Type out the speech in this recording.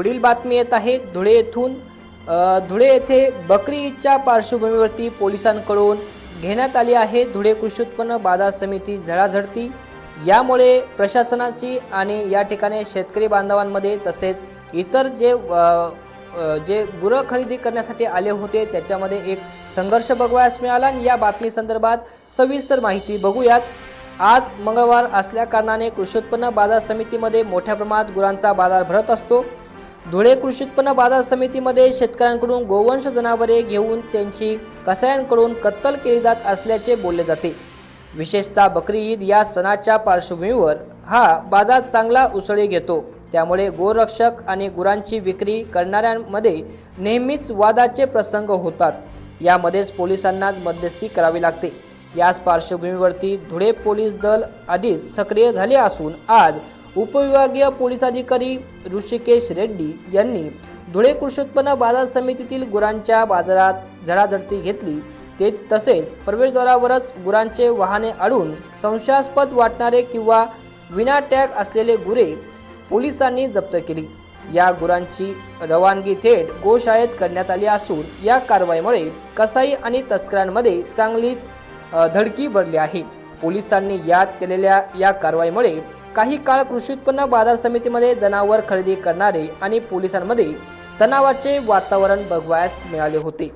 पुढील बातमी येत आहे. धुळे येथून धुळे येथे बकरी ईदच्या पार्श्वभूमीवरती पोलिसांकडून घेण्यात आली आहे. धुळे कृषी उत्पन्न बाजार समिती झळाझडती. यामुळे प्रशासनाची आणि या ठिकाणी शेतकरी बांधवांमध्ये तसेच इतर जे जे गुरं खरेदी करण्यासाठी आले होते त्याच्यामध्ये एक संघर्ष बघवायस मिळाला आणि या बातमी संदर्भात सविस्तर माहिती बघूयात. आज मंगळवार असल्या कारणाने कृषी उत्पन्न बाजार समितीमध्ये मोठ्या प्रमाणात गुरांचा बाजार भरत असतो. धुळे कृषी उत्पन्न बाजार समितीमध्ये शेतकऱ्यांकडून गोवंश जनावरे घेऊन त्यांची कसायांकडून कत्तल केली जात असल्याचे बोलले जाते. विशेषतः बकरी ईद या सणाच्या पार्श्वभूमीवर हा बाजार चांगला उसळी घेतो. त्यामुळे गोरक्षक आणि गुरांची विक्री करणाऱ्यांमध्ये नेहमीच वादाचे प्रसंग होतात. यामध्येच पोलिसांनाच मध्यस्थी करावी लागते. याच पार्श्वभूमीवरती धुळे पोलीस दल आधीच सक्रिय झाले असून आज उपविभागीय पोलीस अधिकारी ऋषिकेश रेड्डी यांनी धुळे कृषी उत्पन्न बाजार समितीतील गुरांच्या बाजारात झडाझडती घेतली. ते तसेच प्रवेशद्वारावरच गुरांचे वाहने अडून संशयास्पद वाटणारे किंवा विना टॅग असलेले गुरे पोलिसांनी जप्त केली. या गुरांची रवानगी थेट गोशाळेत करण्यात आली असून या कारवाईमुळे कसाई आणि तस्करांमध्ये चांगलीच धडकी भरली आहे. पोलिसांनी यात केलेल्या या कारवाईमुळे काही काळ कृषी उत्पन्न बाजार समितीमध्ये जनावर खरेदी करणारे आणि पोलिसांमध्ये तणावाचे वातावरण बघवायस मिळाले होते.